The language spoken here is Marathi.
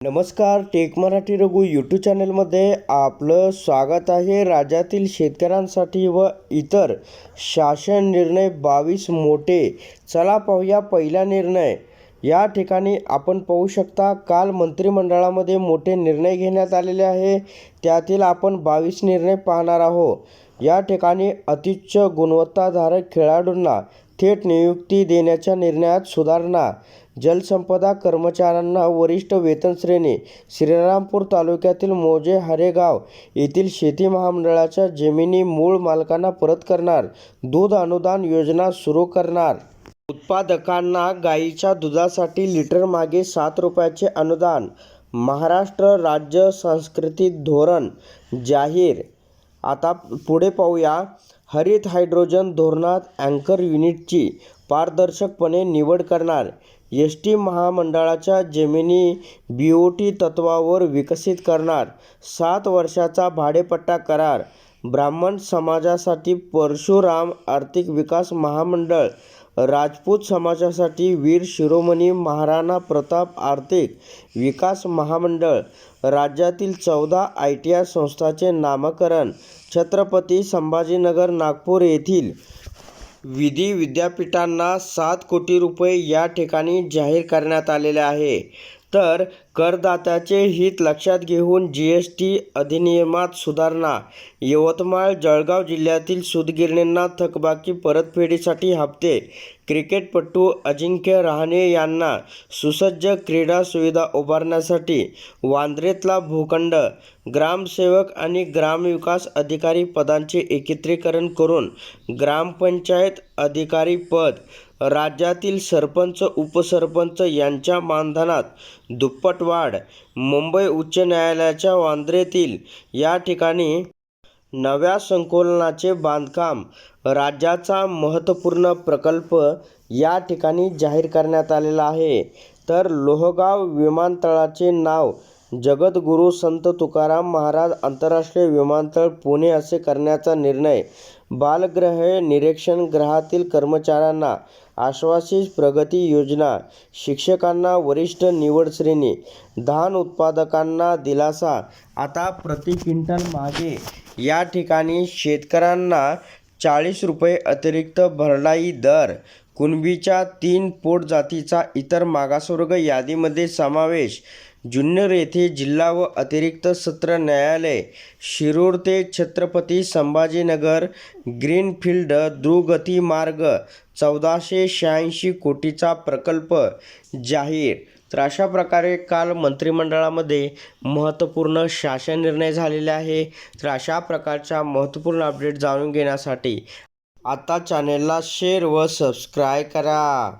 नमस्कार टेक मराठी रघु यूट्यूब चॅनलमध्ये आपलं स्वागत आहे. राज्यातील शेतकऱ्यांसाठी व इतर शासन निर्णय बावीस मोठे. चला पाहूया पहिला निर्णय. या ठिकाणी आपण पाहू शकता काल मंत्रिमंडळामध्ये मोठे निर्णय घेण्यात आलेले आहे. त्यातील आपण बावीस निर्णय पाहणार आहोत. या ठिकाणी अतिच्च गुणवत्ताधारक खेळाडूंना थेट नियुक्ती देण्याच्या निर्णयात सुधारणा. जलसंपदा कर्मचाऱ्यांना वरिष्ठ वेतन श्रेणी श्रीरामपूर तालुक्यातील मोजे हरेगाव येथील शेती महामंडळाच्या जमिनी मूळ मालकांना परत करणार. दूध अनुदान योजना सुरू करणार. उत्पादकांना गाईच्या दुधासाठी लिटर मागे सात रुपयाचे अनुदान. महाराष्ट्र राज्य सांस्कृतिक धोरण जाहीर. आता पुढे पाहूया. हरित हायड्रोजन धोरणात अँकर युनिटची पारदर्शकपणे निवड करणार. एस टी महामंडळाच्या जेमिनी बी ओ टी तत्वावर विकसित करणार. सात वर्षाचा भाडेपट्टा करार. ब्राह्मण समाजासाठी परशुराम आर्थिक विकास महामंडळ राजपूत समाजासाठी वीर शिरोमणी महाराणा प्रताप आर्थिक विकास महामंडळ राज्यातील चौदा आय टी आय संस्थांचे नामकरण छत्रपती संभाजीनगर नागपूर येथील विधी विद्यापीठांना सात कोटी रुपये या ठिकाणी जाहीर करण्यात आलेले आहे. तर करदात्याचे हित लक्षात घेऊन जी एस टी अधिनियमात सुधारणा. यवतमाळ जळगाव जिल्ह्यातील सूतगिरणींना थकबाकी परतफेडीसाठी हप्ते. क्रिकेटपटू अजिंक्य रहाणे यांना सुसज्ज क्रीडा सुविधा उभारण्यासाठी वांद्रेतला भूखंड. ग्रामसेवक आणि ग्रामविकास अधिकारी पदांचे एकत्रीकरण करून ग्रामपंचायत अधिकारी पद राज्यातील सरपंच उपसरपंच यांच्या मानधनात दुप्पट वाढ मुंबई उच्च न्यायालयाच्या वांद्रेतील या ठिकाणी नव्या संकुलनाचे बांधकाम राज्याचा महत्त्वपूर्ण प्रकल्प या ठिकाणी जाहीर करण्यात आलेला आहे. तर लोहगाव विमानतळाचे नाव जगद्गुरू संत तुकाराम महाराज आंतरराष्ट्रीय विमानतळ पुणे असे करण्याचा निर्णय. बालगृह निरीक्षण गृहातील कर्मचाऱ्यांना आश्वासित प्रगती योजना शिक्षकांना वरिष्ठ निवड श्रेणी धान उत्पादकांना दिलासा. आता प्रति क्विंटल मागे. या ठिकाणी शेतकऱ्यांना चाळीस रुपये अतिरिक्त भरडाई दर. कुणबीच्या तीन पोट जातीचा इतर मागासवर्ग यादीमध्ये समावेश. जुन्नर येथे जिल्हा व अतिरिक्त सत्र न्यायालय शिरूर ते छत्रपती संभाजीनगर ग्रीनफील्ड द्रुगती मार्ग चौदाशे शहाऐंशी कोटीचा प्रकल्प जाहीर. तर अशा प्रकारे काल मंत्रिमंडळामध्ये महत्त्वपूर्ण शासन निर्णय झालेले आहे. तर अशा प्रकारच्या महत्त्वपूर्ण अपडेट जाणून घेण्यासाठी आता चॅनेलला शेअर व सबस्क्राईब करा.